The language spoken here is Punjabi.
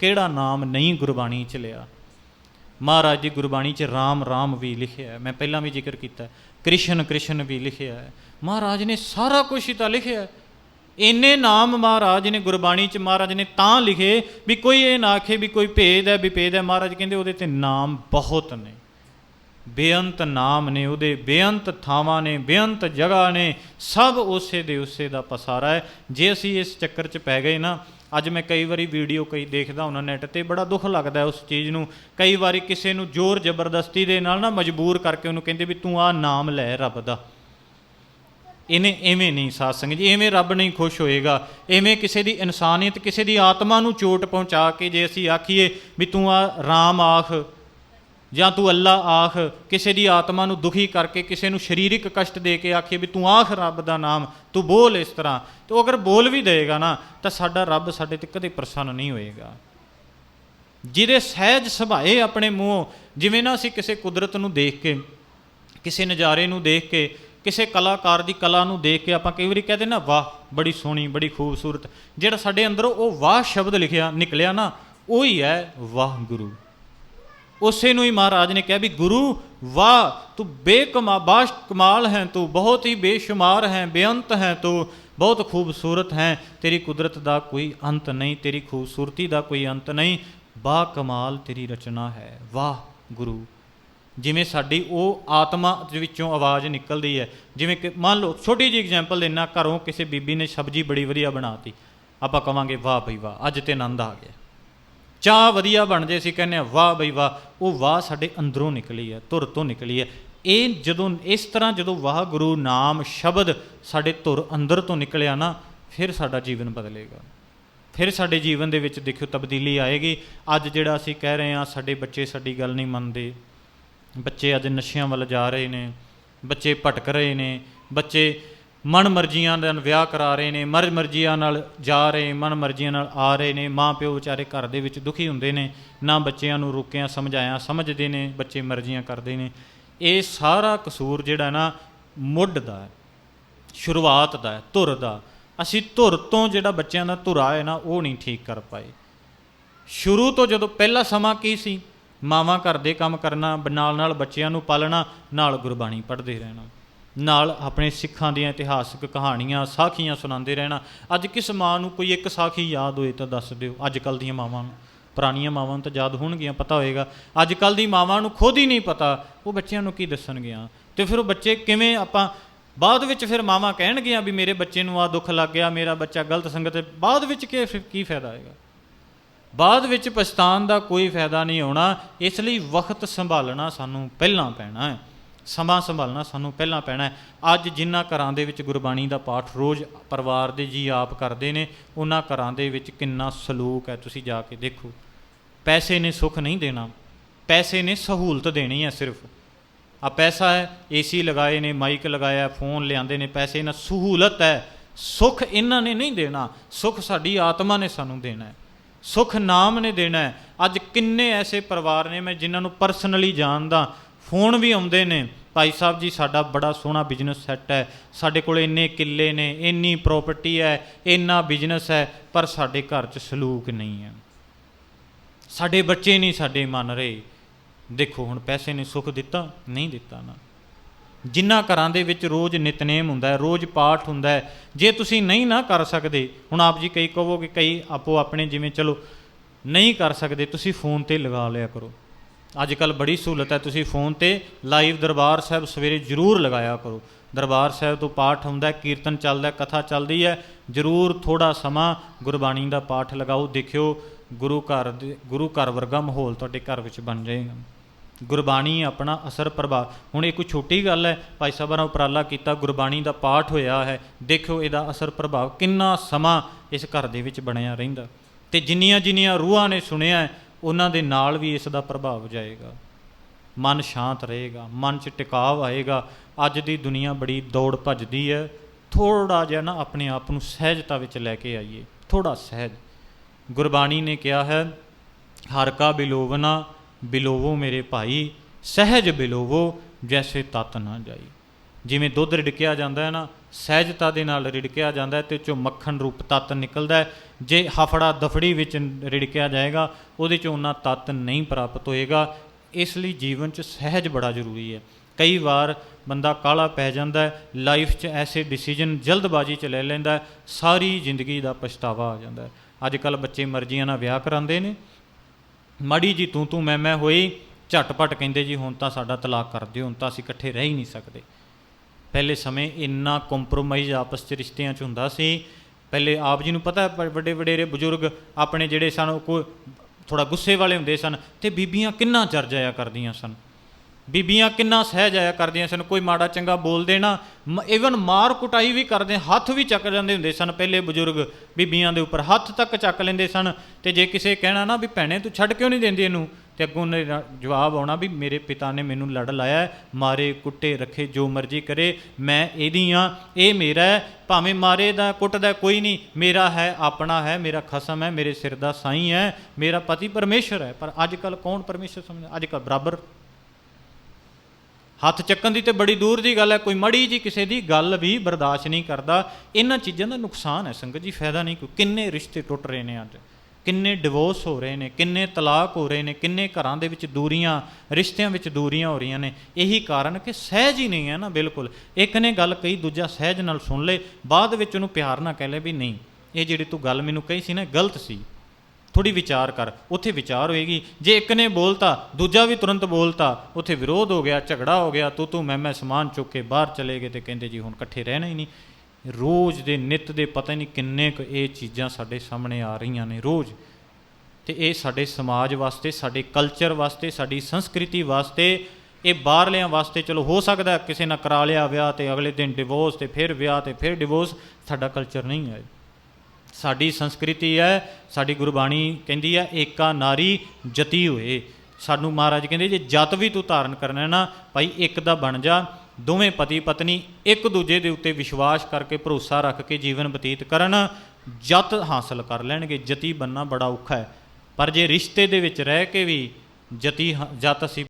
ਕਿਹੜਾ ਨਾਮ ਨਹੀਂ ਗੁਰਬਾਣੀ ਚ ਲਿਆ? ਮਹਾਰਾਜ ਦੀ ਗੁਰਬਾਣੀ ਚ ਰਾਮ ਰਾਮ ਵੀ ਲਿਖਿਆ ਹੈ। ਮੈਂ ਪਹਿਲਾਂ ਵੀ ਜ਼ਿਕਰ ਕੀਤਾ ਕ੍ਰਿਸ਼ਨ ਕ੍ਰਿਸ਼ਨ ਵੀ ਲਿਖਿਆ ਹੈ। ਮਹਾਰਾਜ ਨੇ ਸਾਰਾ ਕੁਝ ਹੀ ਤਾਂ ਲਿਖਿਆ ਹੈ। ਇੰਨੇ ਨਾਮ ਮਹਾਰਾਜ ਨੇ ਗੁਰਬਾਣੀ ਚ ਮਹਾਰਾਜ ਨੇ ਤਾਂ ਲਿਖੇ ਵੀ ਕੋਈ ਇਹ ਨਾ ਆਖੇ ਵੀ ਕੋਈ ਭੇਦ ਹੈ, ਵੀ ਭੇਦ ਹੈ। ਮਹਾਰਾਜ ਕਹਿੰਦੇ ਉਹਦੇ ਤੇ ਨਾਮ ਬਹੁਤ ਨੇ। ਬੇਅੰਤ ਨਾਮ ਨੇ ਉਹਦੇ, ਬੇਅੰਤ ਥਾਵਾਂ ਨੇ, ਬੇਅੰਤ ਜਗ੍ਹਾ ਨੇ, ਸਭ ਉਸੇ ਦੇ ਉਸੇ ਦਾ ਪਸਾਰਾ ਹੈ। ਜੇ ਅਸੀਂ ਇਸ ਚੱਕਰ 'ਚ ਪੈ ਗਏ ਨਾ, ਅੱਜ ਮੈਂ ਕਈ ਵਾਰੀ ਵੀਡੀਓ ਕਈ ਦੇਖਦਾ ਉਹਨਾਂ ਨੈਟ ਤੇ, ਬੜਾ ਦੁੱਖ ਲੱਗਦਾ ਉਸ ਚੀਜ਼ ਨੂੰ। ਕਈ ਵਾਰੀ ਕਿਸੇ ਨੂੰ ਜ਼ੋਰ ਜ਼ਬਰਦਸਤੀ ਦੇ ਨਾਲ ਨਾ ਮਜਬੂਰ ਕਰਕੇ ਉਹਨੂੰ ਕਹਿੰਦੇ ਵੀ ਤੂੰ ਆਹ ਨਾਮ ਲੈ ਰੱਬ ਦਾ। ਇਹਨੇ ਐਵੇਂ ਨਹੀਂ ਸਾਧ ਸੰਗਤ ਜੀ, ਐਵੇਂ ਰੱਬ ਨਹੀਂ ਖੁਸ਼ ਹੋਏਗਾ। ਐਵੇਂ ਕਿਸੇ ਦੀ ਇਨਸਾਨੀਅਤ, ਕਿਸੇ ਦੀ ਆਤਮਾ ਨੂੰ ਚੋਟ ਪਹੁੰਚਾ ਕੇ ਜੇ ਅਸੀਂ ਆਖੀਏ ਵੀ ਤੂੰ ਆ ਰਾਮ ਆਖ ਜਾਂ ਤੂੰ ਅੱਲਾ ਆਖ, ਕਿਸੇ ਦੀ ਆਤਮਾ ਨੂੰ ਦੁਖੀ ਕਰਕੇ ਕਿਸੇ ਨੂੰ ਸਰੀਰਿਕ ਕਸ਼ਟ ਦੇ ਕੇ ਆਖੀਏ ਵੀ ਤੂੰ ਆਖ ਰੱਬ ਦਾ ਨਾਮ, ਤੂੰ ਬੋਲ ਇਸ ਤਰ੍ਹਾਂ। ਤੇ ਉਹ ਅਗਰ ਬੋਲ ਵੀ ਦੇਗਾ ਨਾ, ਤਾਂ ਸਾਡਾ ਰੱਬ ਸਾਡੇ ਤੇ ਕਦੇ ਪ੍ਰਸੰਨ ਨਹੀਂ ਹੋਏਗਾ। ਜਿਹਦੇ ਸਹਿਜ ਸੁਭਾਏ ਆਪਣੇ ਮੂੰਹੋਂ, ਜਿਵੇਂ ਨਾ ਅਸੀਂ ਕਿਸੇ ਕੁਦਰਤ ਨੂੰ ਦੇਖ ਕੇ, ਕਿਸੇ ਨਜ਼ਾਰੇ ਨੂੰ ਦੇਖ ਕੇ, ਕਿਸੇ ਕਲਾਕਾਰ ਦੀ ਕਲਾ ਨੂੰ ਦੇਖ ਕੇ ਆਪਾਂ ਕਈ ਵਾਰੀ ਕਹਦੇ ਨਾ ਵਾਹ, ਬੜੀ ਸੋਹਣੀ, ਬੜੀ ਖੂਬਸੂਰਤ। ਜਿਹੜਾ ਸਾਡੇ ਅੰਦਰੋਂ ਉਹ ਵਾਹ ਸ਼ਬਦ ਲਿਖਿਆ, ਨਿਕਲਿਆ ਨਾ, ਉਹ ਹੀ ਹੈ ਵਾਹਿਗੁਰੂ। ਉਸੇ ਨੂੰ ਹੀ ਮਹਾਰਾਜ ਨੇ ਕਿਹਾ ਵੀ ਗੁਰੂ, ਵਾਹ, ਤੂੰ ਬੇਕਮਾ, ਬਾਸ਼ ਕਮਾਲ ਹੈ ਤੂੰ, ਬਹੁਤ ਹੀ ਬੇਸ਼ੁਮਾਰ ਹੈ, ਬੇਅੰਤ ਹੈ ਤੂੰ, ਬਹੁਤ ਖੂਬਸੂਰਤ ਹੈ, ਤੇਰੀ ਕੁਦਰਤ ਦਾ ਕੋਈ ਅੰਤ ਨਹੀਂ, ਤੇਰੀ ਖੂਬਸੂਰਤੀ ਦਾ ਕੋਈ ਅੰਤ ਨਹੀਂ ਬਾ ਕਮਾਲ ਤੇਰੀ ਰਚਨਾ ਹੈ, ਵਾਹ ਗੁਰੂ। ਜਿਵੇਂ ਸਾਡੀ ਉਹ ਆਤਮਾ ਦੇ ਵਿੱਚੋਂ ਆਵਾਜ਼ ਨਿਕਲਦੀ ਹੈ, ਜਿਵੇਂ ਕਿ ਮੰਨ ਲਓ ਛੋਟੀ ਜਿਹੀ ਐਗਜ਼ਾਮਪਲ ਦੇਣਾ ਘਰੋਂ ਕਿਸੇ ਬੀਬੀ ਨੇ ਸਬਜ਼ੀ ਬੜੀ ਵਧੀਆ ਬਣਾਤੀ, ਆਪਾਂ ਕਵਾਂਗੇ ਵਾਹ ਬਈ ਵਾਹ, ਅੱਜ ਤੇ ਆਨੰਦ ਆ ਗਿਆ। ਚਾਹ ਵਧੀਆ ਬਣ ਜੇ ਅਸੀਂ ਕਹਿੰਦੇ ਆ, ਵਾਹ ਬਈ ਵਾਹ। ਉਹ ਵਾਹ ਸਾਡੇ ਅੰਦਰੋਂ ਨਿਕਲੀ ਹੈ, ਧੁਰ ਤੋਂ ਨਿਕਲੀ ਹੈ। ਇਹ ਜਦੋਂ, ਇਸ ਤਰ੍ਹਾਂ ਜਦੋਂ ਵਾਹ ਗੁਰੂ ਨਾਮ ਸ਼ਬਦ ਸਾਡੇ ਧੁਰ ਅੰਦਰ ਤੋਂ ਨਿਕਲਿਆ ਨਾ, ਫਿਰ ਸਾਡਾ ਜੀਵਨ ਬਦਲੇਗਾ। ਫਿਰ ਸਾਡੇ ਜੀਵਨ ਦੇ ਵਿੱਚ ਦੇਖਿਓ, ਤਬਦੀਲੀ ਆਏਗੀ। ਅੱਜ ਜਿਹੜਾ ਅਸੀਂ ਕਹਿ ਰਹੇ ਹਾਂ, ਸਾਡੇ ਬੱਚੇ ਸਾਡੀ ਗੱਲ ਨਹੀਂ ਮੰਨਦੇ। ਬੱਚੇ ਅੱਜ ਨਸ਼ਿਆਂ ਵੱਲ ਜਾ ਰਹੇ ਨੇ, ਬੱਚੇ ਭਟਕ ਰਹੇ ਨੇ, ਬੱਚੇ ਮਨ ਮਰਜ਼ੀਆਂ ਨਾਲ ਵਿਆਹ ਕਰਾ ਰਹੇ ਨੇ, ਮਰ ਮਰਜ਼ੀਆਂ ਨਾਲ ਜਾ ਰਹੇ, ਮਨ ਮਰਜ਼ੀਆਂ ਨਾਲ ਆ ਰਹੇ ਨੇ, ਮਾਂ ਪਿਓ ਵਿਚਾਰੇ ਘਰ ਦੇ ਵਿੱਚ ਦੁਖੀ ਹੁੰਦੇ ਨੇ, ਨਾ ਬੱਚਿਆਂ ਨੂੰ ਰੋਕਿਆ, ਸਮਝਾਇਆ, ਸਮਝਦੇ ਨੇ, ਬੱਚੇ ਮਰਜ਼ੀਆਂ ਕਰਦੇ ਨੇ। ਇਹ ਸਾਰਾ ਕਸੂਰ ਜਿਹੜਾ ਨਾ ਮੁੱਢ ਦਾ ਹੈ, ਸ਼ੁਰੂਆਤ ਦਾ ਹੈ, ਧੁਰ ਦਾ। ਅਸੀਂ ਧੁਰ ਤੋਂ ਜਿਹੜਾ ਬੱਚਿਆਂ ਦਾ ਧੁਰਾ ਹੈ ਨਾ, ਉਹ ਨਹੀਂ ਠੀਕ ਕਰ ਪਾਏ। ਸ਼ੁਰੂ ਤੋਂ ਜਦੋਂ ਪਹਿਲਾ ਸਮਾਂ ਕੀ ਸੀ? ਮਾਵਾਂ ਘਰ ਦੇ ਕੰਮ ਕਰਨਾ, ਨਾਲ ਨਾਲ ਬੱਚਿਆਂ ਨੂੰ ਪਾਲਣਾ, ਨਾਲ ਗੁਰਬਾਣੀ ਪੜ੍ਹਦੇ ਰਹਿਣਾ। ਨਾਲ ਆਪਣੇ ਸਿੱਖਾਂ ਦੀਆਂ ਇਤਿਹਾਸਕ ਕਹਾਣੀਆਂ, ਸਾਖੀਆਂ ਸੁਣਾਉਂਦੇ ਰਹਿਣਾ। ਅੱਜ ਕਿਸ ਮਾਂ ਨੂੰ ਕੋਈ ਇੱਕ ਸਾਖੀ ਯਾਦ ਹੋਏ ਤਾਂ ਦੱਸ ਦਿਓ। ਅੱਜ ਕੱਲ ਦੀਆਂ ਮਾਵਾਂ ਨੂੰ, ਪੁਰਾਣੀਆਂ ਮਾਵਾਂ ਨੂੰ ਤਾਂ ਯਾਦ ਹੋਣਗੀਆਂ, ਪਤਾ ਹੋਏਗਾ। ਅੱਜ ਕੱਲ ਦੀ ਮਾਵਾਂ ਨੂੰ ਖੁਦ ਹੀ ਨਹੀਂ ਪਤਾ, ਉਹ ਬੱਚਿਆਂ ਨੂੰ ਕੀ ਦੱਸਣਗੀਆਂ। ਤੇ ਫਿਰ ਉਹ ਬੱਚੇ ਕਿਵੇਂ ਆਪਾਂ, ਬਾਅਦ ਵਿੱਚ ਫਿਰ ਮਾਵਾਂ ਕਹਿਣਗੀਆਂ ਵੀ ਮੇਰੇ ਬੱਚੇ ਨੂੰ ਆ ਦੁੱਖ ਲੱਗ ਗਿਆ, ਮੇਰਾ ਬੱਚਾ ਗਲਤ ਸੰਗਤ ਹੈ। ਬਾਅਦ ਵਿੱਚ ਕੀ ਕੀ ਫਾਇਦਾ ਹੋਏਗਾ? ਬਾਅਦ ਵਿੱਚ ਪਛਤਾਣ ਦਾ ਕੋਈ ਫਾਇਦਾ ਨਹੀਂ ਹੋਣਾ। ਇਸ ਲਈ ਵਕਤ ਸੰਭਾਲਣਾ ਸਾਨੂੰ ਪਹਿਲਾਂ ਪੈਣਾ ਹੈ। ਸਮਾਂ ਸੰਭਾਲਣਾ ਸਾਨੂੰ ਪਹਿਲਾਂ ਪੈਣਾ ਹੈ। ਅੱਜ ਜਿਨ੍ਹਾਂ ਘਰਾਂ ਦੇ ਵਿੱਚ ਗੁਰਬਾਣੀ ਦਾ ਪਾਠ ਰੋਜ਼ ਪਰਿਵਾਰ ਦੇ ਜੀ ਆਪ ਕਰਦੇ ਨੇ, ਉਹਨਾਂ ਘਰਾਂ ਦੇ ਵਿੱਚ ਕਿੰਨਾ ਸਲੂਕ ਹੈ, ਤੁਸੀਂ ਜਾ ਕੇ ਦੇਖੋ। ਪੈਸੇ ਨੇ ਸੁੱਖ ਨਹੀਂ ਦੇਣਾ। ਪੈਸੇ ਨੇ ਸਹੂਲਤ ਦੇਣੀ ਹੈ ਸਿਰਫ। ਆ ਪੈਸਾ ਹੈ, ਏਸੀ ਲਗਾਏ ਨੇ, ਮਾਈਕ ਲਗਾਇਆ, ਫੋਨ ਲਿਆਂਦੇ ਨੇ, ਪੈਸੇ ਨਾਲ ਸਹੂਲਤ ਹੈ। ਸੁੱਖ ਇਹਨਾਂ ਨੇ ਨਹੀਂ ਦੇਣਾ। ਸੁੱਖ ਸਾਡੀ ਆਤਮਾ ਨੇ ਸਾਨੂੰ ਦੇਣਾ ਹੈ। ਸੁੱਖ ਨਾਮ ਨੇ ਦੇਣਾ ਹੈ। ਅੱਜ ਕਿੰਨੇ ਐਸੇ ਪਰਿਵਾਰ ਨੇ ਮੈਂ ਜਿਨ੍ਹਾਂ ਨੂੰ ਪਰਸਨਲੀ ਜਾਣਦਾ। ਫੋਨ ਵੀ ਆਉਂਦੇ ਨੇ। ਭਾਈ ਸਾਹਿਬ ਜੀ, ਸਾਡਾ ਬੜਾ ਸੋਹਣਾ ਬਿਜ਼ਨਸ ਸੈੱਟ ਹੈ। ਸਾਡੇ ਕੋਲ ਇੰਨੇ ਕਿੱਲੇ ਨੇ, ਇੰਨੀ ਪ੍ਰਾਪਰਟੀ ਹੈ, ਇੰਨਾ ਬਿਜ਼ਨਸ ਹੈ, ਪਰ ਸਾਡੇ ਘਰ 'ਚ ਸਲੂਕ ਨਹੀਂ ਹੈ। ਸਾਡੇ ਬੱਚੇ ਨਹੀਂ ਸਾਡੇ ਮੰਨ ਰਹੇ। ਦੇਖੋ, ਹੁਣ ਪੈਸੇ ਨੇ ਸੁੱਖ ਦਿੱਤਾ, ਨਹੀਂ ਦਿੱਤਾ ਨਾ। ਜਿਨ੍ਹਾਂ ਘਰਾਂ ਦੇ ਵਿੱਚ ਰੋਜ਼ ਨਿਤਨੇਮ ਹੁੰਦਾ ਹੈ, ਰੋਜ਼ ਪਾਠ ਹੁੰਦਾ ਹੈ, ਜੇ ਤੁਸੀਂ ਨਹੀਂ ਨਾ ਕਰ ਸਕਦੇ, ਹੁਣ ਆਪ ਜੀ ਕਈ ਕਹੋਗੇ, ਕਈ ਆਪੋ ਆਪਣੇ ਜਿਵੇਂ, ਚਲੋ, ਨਹੀਂ ਕਰ ਸਕਦੇ, ਤੁਸੀਂ ਫੋਨ ਤੇ ਲਗਾ ਲਿਆ ਕਰੋ। ਅੱਜ ਕੱਲ ਬੜੀ ਸਹੂਲਤ ਹੈ। ਤੁਸੀਂ ਫੋਨ ਤੇ ਲਾਈਵ ਦਰਬਾਰ ਸਾਹਿਬ ਸਵੇਰੇ ਜ਼ਰੂਰ ਲਗਾਇਆ ਕਰੋ। ਦਰਬਾਰ ਸਾਹਿਬ ਤੋਂ ਪਾਠ ਹੁੰਦਾ ਕੀਰਤਨ ਚੱਲਦਾ ਕਥਾ ਚੱਲਦੀ ਹੈ। ਜ਼ਰੂਰ ਥੋੜਾ ਸਮਾਂ ਗੁਰਬਾਣੀ ਦਾ ਪਾਠ ਲਗਾਓ, ਦੇਖਿਓ ਗੁਰੂ ਘਰ ਦੇ, ਗੁਰੂ ਘਰ ਵਰਗਾ ਮਾਹੌਲ ਤੁਹਾਡੇ ਘਰ ਵਿੱਚ ਬਣ ਜਾਏਗਾ। ਗੁਰਬਾਣੀ ਆਪਣਾ ਅਸਰ ਪ੍ਰਭਾਵ, ਹੁਣ ਇਹ ਕੋਈ ਛੋਟੀ ਗੱਲ ਹੈ, ਭਾਈ ਸਾਹਿਬਾਂ ਨੇ ਉਪਰਾਲਾ ਕੀਤਾ, ਗੁਰਬਾਣੀ ਦਾ ਪਾਠ ਹੋਇਆ ਹੈ, ਦੇਖਿਓ ਇਹਦਾ ਅਸਰ ਪ੍ਰਭਾਵ ਕਿੰਨਾ ਸਮਾਂ ਇਸ ਘਰ ਦੇ ਵਿੱਚ ਬਣਿਆ ਰਹਿੰਦਾ। ਤੇ ਜਿੰਨੀਆਂ ਜਿੰਨੀਆਂ ਰੂਹਾਂ ਨੇ ਸੁਣਿਆ ਉਹਨਾਂ ਦੇ ਨਾਲ ਵੀ ਇਸ ਦਾ ਪ੍ਰਭਾਵ ਜਾਏਗਾ। ਮਨ ਸ਼ਾਂਤ ਰਹੇਗਾ, ਮਨ 'ਚ ਟਿਕਾਵ ਆਏਗਾ। ਅੱਜ ਦੀ ਦੁਨੀਆ ਬੜੀ ਦੌੜ ਭੱਜਦੀ ਹੈ। ਥੋੜਾ ਜਿਹਾ ਨਾ ਆਪਣੇ ਆਪ ਨੂੰ ਸਹਿਜਤਾ ਵਿੱਚ ਲੈ ਕੇ ਆਈਏ। ਥੋੜਾ ਸਹਿਜ। ਗੁਰਬਾਣੀ ਨੇ ਕਿਹਾ ਹੈ, ਹਰ ਕਾ ਬਿਲੋਵਨਾ, ਬਿਲੋਵੋ ਮੇਰੇ ਭਾਈ, ਸਹਿਜ ਬਿਲੋਵੋ, ਜੈਸੇ ਤਤ ਨਾ ਜਾਈ। ਜਿਵੇਂ ਦੁੱਧ ਰਿੜਕਿਆ ਜਾਂਦਾ ਹੈ ਨਾ, ਸਹਿਜਤਾ ਦੇ ਨਾਲ ਰਿੜਕਿਆ ਜਾਂਦਾ ਹੈ ਤੇ ਚੋਂ ਮੱਖਣ ਰੂਪ ਤੱਤ ਨਿਕਲਦਾ ਹੈ। ਜੇ ਹਫੜਾ ਦਫੜੀ ਵਿੱਚ ਰਿੜਕਿਆ ਜਾਏਗਾ, ਉਹਦੇ ਚੋਂ ਉਹਨਾਂ ਤੱਤ ਨਹੀਂ ਪ੍ਰਾਪਤ ਹੋਏਗਾ। ਇਸ ਲਈ ਜੀਵਨ 'ਚ ਸਹਿਜ ਬੜਾ ਜ਼ਰੂਰੀ ਹੈ। ਕਈ ਵਾਰ ਬੰਦਾ ਕਾਲਾ ਪੈ ਜਾਂਦਾ ਹੈ ਲਾਈਫ 'ਚ ਐਸੇ ਡਿਸੀਜਨ ਜਲਦਬਾਜ਼ੀ 'ਚ ਲੈ ਲੈਂਦਾ ਹੈ, ਸਾਰੀ ਜ਼ਿੰਦਗੀ ਦਾ ਪਛਤਾਵਾ ਆ ਜਾਂਦਾ ਹੈ। ਅੱਜ ਕੱਲ ਬੱਚੇ ਮਰਜ਼ੀਆਂ ਨਾਲ ਵਿਆਹ ਕਰਾਉਂਦੇ ਨੇ। ਮਾੜੀ ਜੀ ਤੂੰ ਤੂੰ ਮੈਂ ਮੈਂ ਹੋਈ, ਝਟਪਟ ਕਹਿੰਦੇ ਜੀ, ਹੁਣ ਤਾਂ ਸਾਡਾ ਤਲਾਕ ਕਰ ਦਿਓ, ਹੁਣ ਤਾਂ ਅਸੀਂ ਇਕੱਠੇ ਰਹਿ ਹੀ ਨਹੀਂ ਸਕਦੇ। ਪਹਿਲੇ ਸਮੇਂ ਇੰਨਾ ਕੰਪਰੋਮਾਈਜ਼ ਆਪਸ 'ਚ ਰਿਸ਼ਤਿਆਂ 'ਚ ਹੁੰਦਾ ਸੀ। ਪਹਿਲੇ ਆਪ ਜੀ ਨੂੰ ਪਤਾ ਵੱਡੇ ਵਡੇਰੇ ਬਜ਼ੁਰਗ ਆਪਣੇ ਜਿਹੜੇ ਸਨ, ਉਹ ਕੋਈ ਥੋੜਾ ਗੁੱਸੇ ਵਾਲੇ ਹੁੰਦੇ ਸਨ ਤੇ ਬੀਬੀਆਂ ਕਿੰਨਾ ਚਰ ਜਾਇਆ ਕਰਦੀਆਂ ਸਨ। ਬੀਬੀਆਂ ਕਿੰਨਾ ਸਹਿ ਜਾਇਆ ਕਰਦੀਆਂ ਸਨ, ਕੋਈ ਮਾੜਾ ਚੰਗਾ ਬੋਲਦੇ ਨਾ ਇਵਨ ਮਾਰ ਕੁਟਾਈ ਵੀ ਕਰਦੇ, ਹੱਥ ਵੀ ਚੱਕ ਜਾਂਦੇ ਹੁੰਦੇ ਸਨ ਪਹਿਲੇ ਬਜ਼ੁਰਗ ਬੀਬੀਆਂ ਦੇ ਉੱਪਰ, ਹੱਥ ਤੱਕ ਚੱਕ ਲੈਂਦੇ ਸਨ ਤੇ ਜੇ ਕਿਸੇ ਕਹਿਣਾ ਨਾ ਵੀ ਭੈਣੇ ਤੂੰ ਛੱਡ ਕਿਉਂ ਨਹੀਂ ਦਿੰਦੀ ਇਹਨੂੰ ਤੇ ਅੱਗੋਂ ਨੇ ਜਵਾਬ ਆਉਣਾ ਵੀ ਮੇਰੇ ਪਿਤਾ ਨੇ ਮੈਨੂੰ ਲੜ ਲਾਇਆ ਮਾਰੇ, ਕੁੱਟੇ, ਰੱਖੇ, ਜੋ ਮਰਜ਼ੀ ਕਰੇ, ਮੈਂ ਇਹਦੀ ਆ ਇਹ ਮੇਰਾ ਹੈ, ਭਾਵੇਂ ਮਾਰੇ ਦਾ, ਕੁੱਟਦਾ ਕੋਈ ਨਹੀਂ, ਮੇਰਾ ਹੈ, ਆਪਣਾ ਹੈ, ਮੇਰਾ ਖਸਮ ਹੈ, ਮੇਰੇ ਸਿਰ ਦਾ ਸਾਈਂ ਹੈ, ਮੇਰਾ ਪਤੀ ਪਰਮੇਸ਼ਰ ਹੈ, ਪਰ ਅੱਜ ਕੱਲ ਕੌਣ ਪਰਮੇਸ਼ਰ ਸਮਝਦਾ ਅੱਜ ਕੱਲ ਬਰਾਬਰ। ਹੱਥ ਚੱਕਣ ਦੀ ਤੇ ਬੜੀ ਦੂਰ ਦੀ ਗੱਲ ਹੈ, ਕੋਈ ਮੜੀ ਜੀ ਕਿਸੇ ਦੀ ਗੱਲ ਵੀ ਬਰਦਾਸ਼ਤ ਨਹੀਂ ਕਰਦਾ। ਇਹਨਾਂ ਚੀਜ਼ਾਂ ਦਾ ਨੁਕਸਾਨ ਹੈ, ਸੰਗਤ ਜੀ, ਫਾਇਦਾ ਨਹੀਂ ਕੋਈ। ਕਿੰਨੇ ਰਿਸ਼ਤੇ ਟੁੱਟ ਰਹੇ ਨੇ ਅੱਜ। ਕਿੰਨੇ ਡਿਵੋਰਸ ਹੋ ਰਹੇ ਨੇ, ਕਿੰਨੇ ਤਲਾਕ ਹੋ ਰਹੇ ਨੇ, ਕਿੰਨੇ ਘਰਾਂ ਦੇ ਵਿੱਚ ਦੂਰੀਆਂ, ਰਿਸ਼ਤਿਆਂ ਵਿੱਚ ਦੂਰੀਆਂ ਹੋ ਰਹੀਆਂ ਨੇ। ਇਹੀ ਕਾਰਨ ਕਿ ਸਹਿਜ ਹੀ ਨਹੀਂ ਹੈ ਨਾ, ਬਿਲਕੁਲ। ਇੱਕ ਨੇ ਗੱਲ ਕਹੀ, ਦੂਜਾ ਸਹਿਜ ਨਾਲ ਸੁਣ ਲੇ, ਬਾਅਦ ਵਿੱਚ ਉਹਨੂੰ ਪਿਆਰ ਨਾਲ ਕਹਿ ਲੈ ਵੀ ਨਹੀਂ, ਇਹ ਜਿਹੜੀ ਤੂੰ ਗੱਲ ਮੈਨੂੰ ਕਹੀ ਸੀ ਨਾ ਗਲਤ ਸੀ। ਥੋੜੀ ਵਿਚਾਰ ਕਰ, ਉੱਥੇ ਵਿਚਾਰ ਹੋਏਗੀ। ਜੇ ਇੱਕ ਨੇ ਬੋਲਤਾ, ਦੂਜਾ ਵੀ ਤੁਰੰਤ ਬੋਲਤਾ, ਉੱਥੇ ਵਿਰੋਧ ਹੋ ਗਿਆ, ਝਗੜਾ ਹੋ ਗਿਆ ਤੂੰ ਤੂੰ ਮੈਂ ਮੈਂ ਸਮਾਨ ਚੁੱਕ ਕੇ ਬਾਹਰ ਚਲੇ ਗਏ ਤੇ ਕਹਿੰਦੇ ਜੀ ਹੁਣ ਇਕੱਠੇ ਰਹਿਣਾ ਹੀ ਨਹੀਂ। ਰੋਜ਼ ਦੇ ਨਿਤ ਦੇ ਪਤਾ ਨਹੀਂ ਕਿੰਨੇ ਕੁ ਇਹ ਚੀਜ਼ਾਂ ਸਾਡੇ ਸਾਹਮਣੇ ਆ ਰਹੀਆਂ ਨੇ ਰੋਜ਼। ਤੇ ਇਹ ਸਾਡੇ ਸਮਾਜ ਵਾਸਤੇ, ਸਾਡੇ ਕਲਚਰ ਵਾਸਤੇ, ਸਾਡੀ ਸੰਸਕ੍ਰਿਤੀ ਵਾਸਤੇ, ਇਹ ਬਾਹਰਲਿਆਂ ਵਾਸਤੇ ਚਲੋ ਹੋ ਸਕਦਾ ਕਿਸੇ ਨਾਲ ਕਰਾ ਲਿਆ ਵਿਆਹ ਤੇ ਅਗਲੇ ਦਿਨ ਡਿਵੋਰਸ ਤੇ ਫਿਰ ਵਿਆਹ ਤੇ ਫਿਰ ਡਿਵੋਰਸ ਸਾਡਾ ਕਲਚਰ ਨਹੀਂ ਹੈ। ਸਾਡੀ ਸੰਸਕ੍ਰਿਤੀ ਹੈ, ਸਾਡੀ ਗੁਰਬਾਣੀ ਕਹਿੰਦੀ ਹੈ, ਏਕਾ ਨਾਰੀ ਜਤੀ ਹੋਏ। ਸਾਨੂੰ ਮਹਾਰਾਜ ਕਹਿੰਦੇ, ਜੇ ਜਤ ਵੀ ਤੂੰ ਧਾਰਨ ਕਰਨਾ ਹੈ ਨਾ, ਭਾਈ ਇੱਕ ਦਾ ਬਣ ਜਾ ਦੋਵੇਂ ਪਤੀ ਪਤਨੀ ਇੱਕ ਦੂਜੇ ਦੇ ਉੱਤੇ ਵਿਸ਼ਵਾਸ ਕਰਕੇ ਭਰੋਸਾ ਰੱਖ ਕੇ ਜੀਵਨ ਬਤੀਤ ਕਰਨ, ਜਤ ਹਾਸਲ ਕਰ ਲੈਣਗੇ, ਜਤੀ ਬੰਨਾ ਬੜਾ ਔਖਾ ਹੈ। ਪਰ ਜੇ ਰਿਸ਼ਤੇ ਦੇ ਵਿੱਚ ਰਹਿ ਕੇ ਵੀ ਜਤੀ ਹ- ਜਤ ਅਸੀਂ